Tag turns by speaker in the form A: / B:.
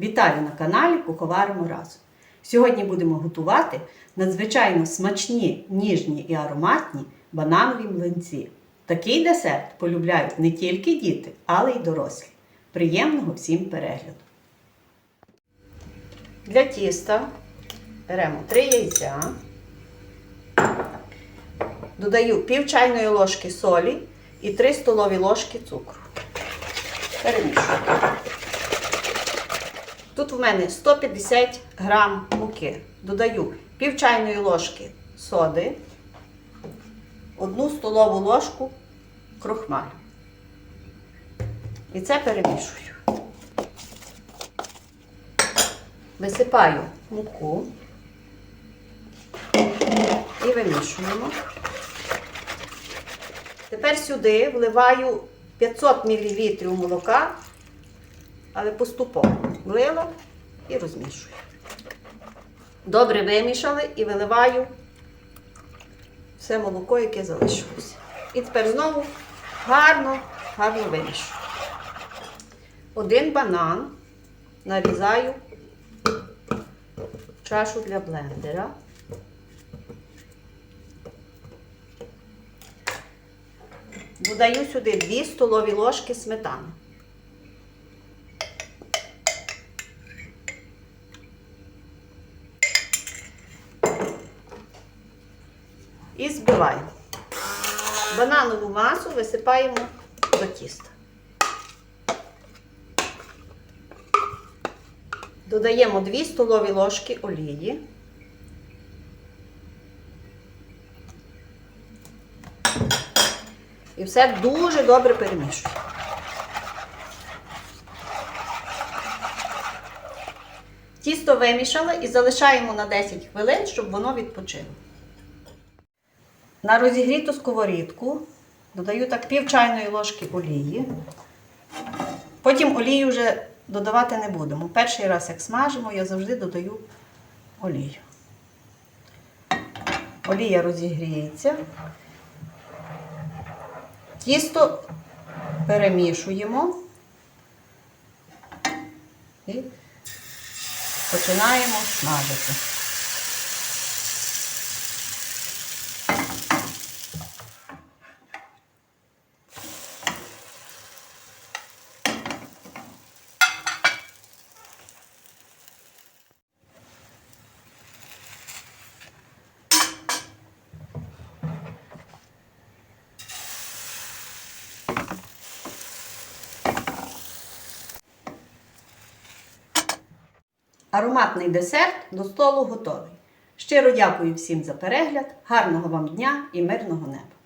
A: Вітаю на каналі Куховаримо разом. Сьогодні будемо готувати надзвичайно смачні, ніжні і ароматні бананові млинці. Такий десерт полюбляють не тільки діти, але й дорослі. Приємного всім перегляду! Для тіста беремо 3 яйця, додаю пів чайної ложки солі і 3 столові ложки цукру. Перемішую. Тут в мене 150 грам муки. Додаю пів чайної ложки соди, одну столову ложку крохмалю. І це перемішую. Висипаю муку і вимішуємо. Тепер сюди вливаю 500 мл молока, але поступово влила і розмішую. Добре вимішали і виливаю все молоко, яке залишилося. І тепер знову гарно, гарно вимішую. Один банан нарізаю в чашу для блендера. Додаю сюди 2 столові ложки сметани. І збиваємо. Бананову масу висипаємо до тіста. Додаємо 2 столові ложки олії. І все дуже добре перемішуємо. Тісто вимішали і залишаємо на 10 хвилин, щоб воно відпочило. На розігріту сковорідку додаю так пів чайної ложки олії. Потім олію вже додавати не будемо. Перший раз, як смажимо, я завжди додаю олію. Олія розігріється. Тісто перемішуємо і починаємо смажити. Ароматний десерт до столу готовий. Щиро дякую всім за перегляд, гарного вам дня і мирного неба!